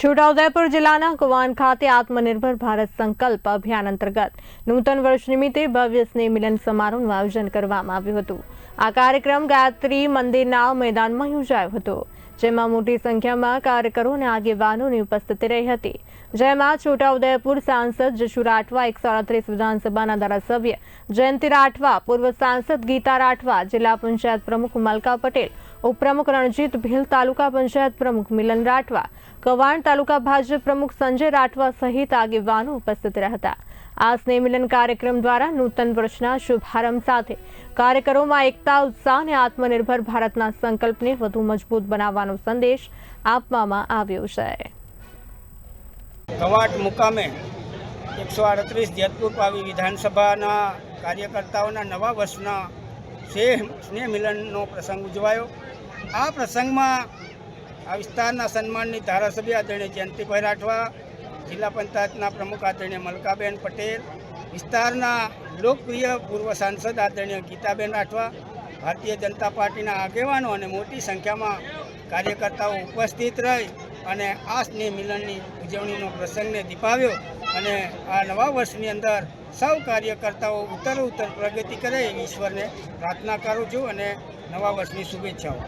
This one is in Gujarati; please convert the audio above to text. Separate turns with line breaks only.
છોટાઉદેપુર જિલ્લાના કુવાન ખાતે આત્મનિર્ભર ભારત સંકલ્પ અભિયાન અંતર્ગત નૂતન વર્ષ નિમિત્તે ભવ્ય સ્નેહ મિલન સમારોહનું આયોજન કરવામાં આવ્યું હતું. આ કાર્યક્રમ ગાયત્રી મંદિરના મેદાનમાં યોજાયો હતો, જેમાં મોટી સંખ્યામાં કાર્યકરો અને આગેવાનોની ઉપસ્થિતિ રહી હતી. જેમાં છોટાઉદેપુર સાંસદ જશુ રાઠવા એકસો અડત્રીસ વિધાનસભાના ધારાસભ્ય જયંતિ રાઠવા, પૂર્વ સાંસદ ગીતા રાઠવા, જિલ્લા પંચાયત પ્રમુખ મલકા પટેલ, ઉપપ્રમુખ રણજીત ભીલ, તાલુકા પંચાયત પ્રમુખ મિલન રાઠવા કવાણ તાલુકા ભાજપ પ્રમુખ સંજય રાઠવા સહિત આગેવાનો ઉપસ્થિત રહ્યા હતા. આ સ્નેહ મિલન કાર્યક્રમ દ્વારા નૂતન વર્ષના શુભારંભ સાથે કાર્યકરોમાં એકતા, ઉત્સાહ અને આત્મનિર્ભર ભારતના સંકલ્પને વધુ મજબૂત બનાવવાનો સંદેશ આપવામાં આવ્યો છે.
કવાટ મુકામે એકસો આડત્રીસ જેતપુર પાવી વિધાનસભાના કાર્યકર્તાઓના નવા વર્ષના સ્નેહ મિલનનો પ્રસંગ ઉજવાયો. આ પ્રસંગમાં આ વિસ્તારના સન્માનની ધારાસભ્ય આદરણીય જયંતિભાઈ રાઠવા, જિલ્લા પંચાયતના પ્રમુખ આદરણીય મલકાબેન પટેલ, વિસ્તારના લોકપ્રિય પૂર્વ સાંસદ આદરણીય ગીતાબેન રાઠવા, ભારતીય જનતા પાર્ટીના આગેવાનો અને મોટી સંખ્યામાં કાર્યકર્તાઓ ઉપસ્થિત રહી અને આ સ્નેહ મિલનની ઉજવણીનો પ્રસંગને દીપાવ્યો અને આ નવા વર્ષની અંદર સૌ કાર્યકર્તાઓ ઉત્તર ઉત્તર પ્રગતિ કરે એવી ઈશ્વરને પ્રાર્થના કરું છું અને નવા વર્ષની શુભેચ્છાઓ.